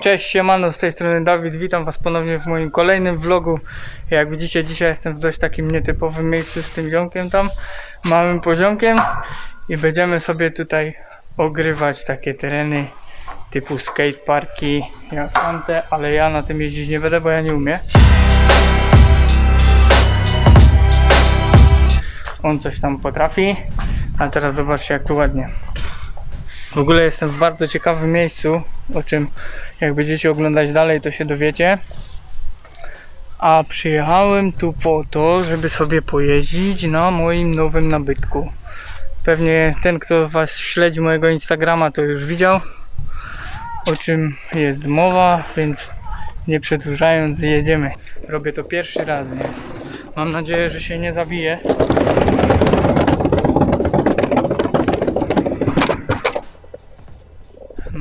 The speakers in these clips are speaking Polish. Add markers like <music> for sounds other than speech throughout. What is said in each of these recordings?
Cześć, siemano, z tej strony Dawid, witam was ponownie w moim kolejnym vlogu. Jak widzicie, dzisiaj jestem w dość takim nietypowym miejscu z tym ziomkiem tam, małym poziomkiem i będziemy sobie tutaj ogrywać takie tereny typu skateparki, jak tamte, ale ja na tym jeździć nie będę, bo ja nie umiem. On coś tam potrafi, a teraz zobaczcie jak tu ładnie. W ogóle jestem w bardzo ciekawym miejscu, o czym jak będziecie oglądać dalej, to się dowiecie. A przyjechałem tu po to, żeby sobie pojeździć na moim nowym nabytku. Pewnie ten, kto was śledzi mojego Instagrama, to już widział, o czym jest mowa, więc nie przedłużając, jedziemy. Robię to pierwszy raz, nie? Mam nadzieję, że się nie zabiję.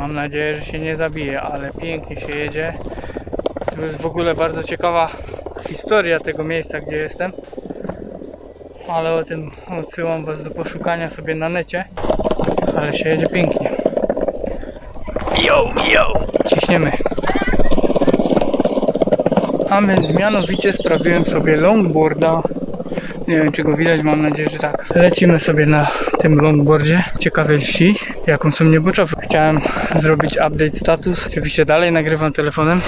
Mam nadzieję, że się nie zabije, ale pięknie się jedzie. To jest w ogóle bardzo ciekawa historia tego miejsca, gdzie jestem. Ale o tym odsyłam Was do poszukania sobie na necie. Ale się jedzie pięknie. Yo, yo! Ciśniemy. A więc mianowicie sprawiłem sobie longboarda. Nie wiem czy go widać, mam nadzieję, że tak. Lecimy sobie na tym longboardzie ciekawej wsi, jaką są nieboczowy. Chciałem zrobić update status. Oczywiście dalej nagrywam telefonem.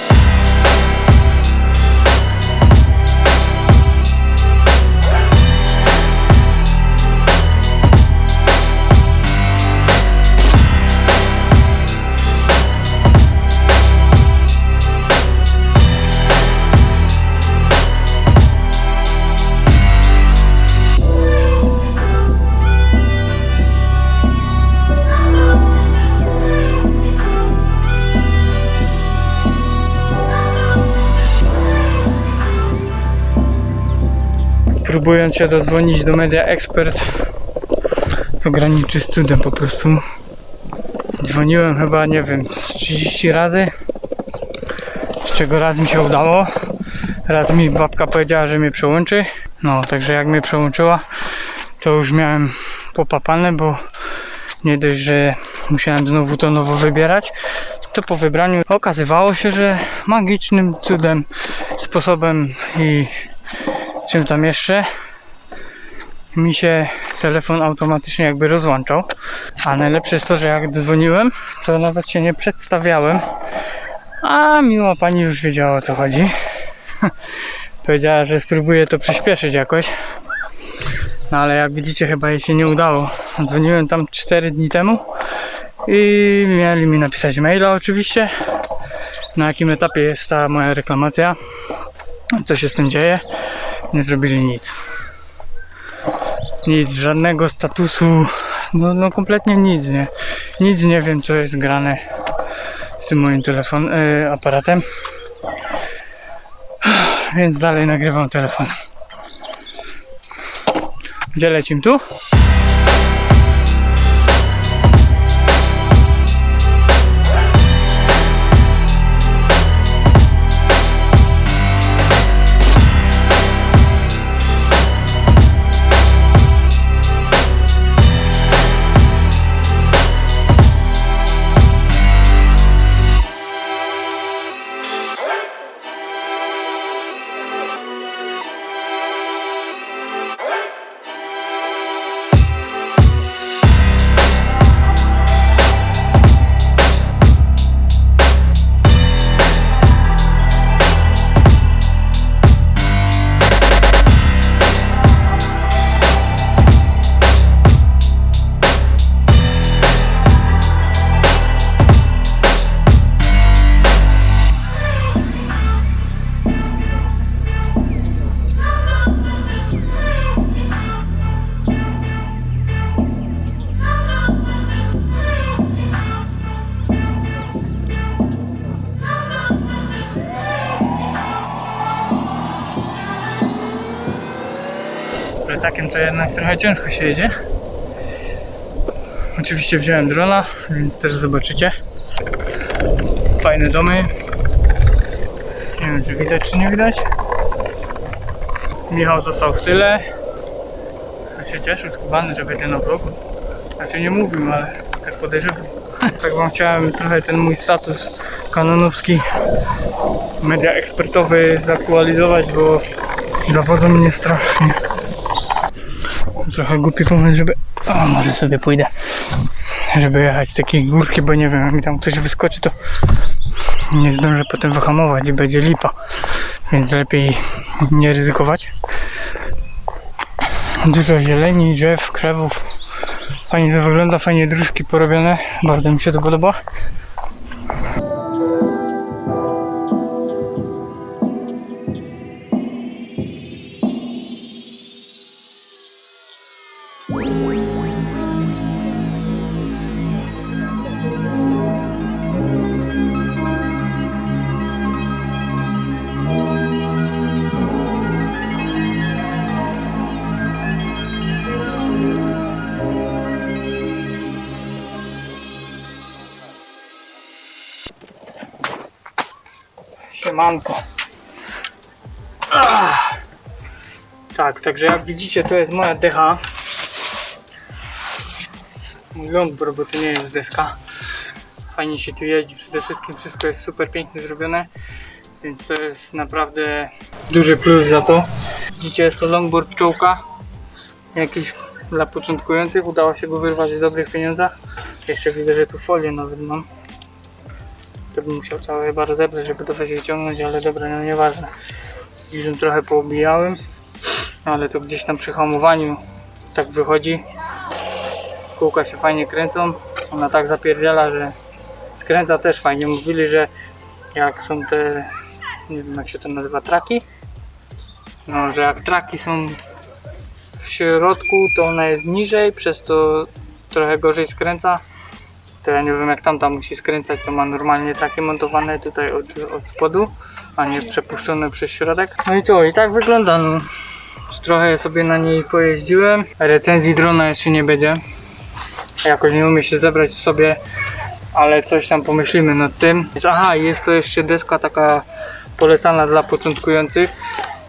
Próbując się dodzwonić do Media Expert, to graniczy z cudem po prostu. Dzwoniłem chyba, nie wiem, z 30 razy, z czego raz mi się udało. Raz mi babka powiedziała, że mnie przełączy. No, także jak mnie przełączyła, to już miałem popapane, bo nie dość, że musiałem znowu to nowo wybierać, to po wybraniu okazywało się, że magicznym cudem, sposobem i czym tam jeszcze mi się telefon automatycznie jakby rozłączał. A najlepsze jest to, że jak dzwoniłem, to nawet się nie przedstawiałem. A miła pani już wiedziała o co chodzi. <laughs> Powiedziała, że spróbuje to przyspieszyć jakoś. No ale jak widzicie chyba jej się nie udało. Dzwoniłem tam 4 dni temu i mieli mi napisać maila oczywiście. Na jakim etapie jest ta moja reklamacja. Co się z tym dzieje nie zrobili nic. Nic, żadnego statusu, no, no kompletnie nic, nie. Nic nie wiem, co jest grane z tym moim telefon, y, aparatem. Więc dalej nagrywam telefon. Gdzie lecim tu? Plecakiem to jednak trochę ciężko się jedzie. Oczywiście wziąłem drona, więc też zobaczycie. Fajne domy. Nie wiem czy widać czy nie widać. Michał został w tyle. Ja się cieszył skubany, że będzie na vlogu. Znaczy nie mówił, ale tak podejrzewam. Tak wam chciałem trochę ten mój status kanonowski media ekspertowy zaktualizować, bo zawodzą mnie strasznie. Trochę głupi pomysł, żeby... O, może sobie pójdę. Żeby jechać z takiej górki, bo nie wiem, jak mi tam ktoś wyskoczy, to nie zdążę potem wyhamować i będzie lipa. Więc lepiej nie ryzykować. Dużo zieleni, drzew, krzewów. Fajnie to wygląda, fajnie dróżki porobione. Bardzo mi się to podoba. Siemanko. Ach. Tak, także jak widzicie to jest moja decha. Mój lądbor, bo to nie jest deska. Fajnie się tu jeździ, przede wszystkim wszystko jest super pięknie zrobione. Więc to jest naprawdę duży plus za to. Widzicie jest to longboard pszczółka. Jakiś dla początkujących udało się go wyrwać w dobrych pieniądzach. Jeszcze widzę, że tu folię nawet mam. To bym musiał całe chyba rozebrać, żeby to wyciągnąć, ale dobra, no nieważne. Już trochę poobijałem, ale to gdzieś tam przy hamowaniu tak wychodzi. Kółka się fajnie kręcą, ona tak zapierdziela, że skręca też fajnie. Mówili, że jak są te, nie wiem jak się to nazywa, traki, no, że jak traki są w środku, to ona jest niżej, przez to trochę gorzej skręca ja nie wiem jak tamta musi skręcać, to ma normalnie traki montowane tutaj od, od spodu, a nie przepuszczone przez środek. No i to, i tak wygląda, no. Trochę sobie na niej pojeździłem, recenzji drona jeszcze nie będzie. Jakoś nie umie się zebrać w sobie, ale coś tam pomyślimy nad tym. Aha, jest to jeszcze deska taka polecana dla początkujących.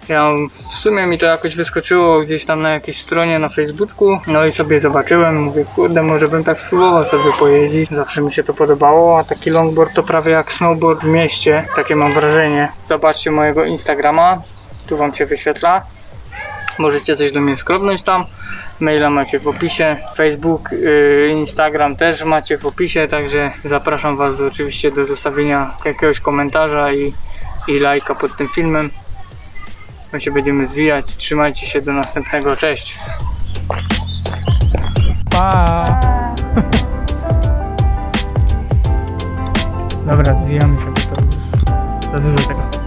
Ja w sumie mi to jakoś wyskoczyło gdzieś tam na jakiejś stronie na Facebooku. No i sobie zobaczyłem, mówię, kurde, może bym tak spróbował sobie pojeździć. Zawsze mi się to podobało, a taki longboard to prawie jak snowboard w mieście. Takie mam wrażenie. Zobaczcie mojego Instagrama, tu wam się wyświetla. Możecie coś do mnie skrobnąć tam. Maila macie w opisie, Facebook, yy, Instagram też macie w opisie, także zapraszam Was oczywiście do zostawienia jakiegoś komentarza i, i lajka pod tym filmem. My się będziemy zwijać. Trzymajcie się do następnego. Cześć. Pa. Dobra, zwijamy się, bo to już za dużo tego.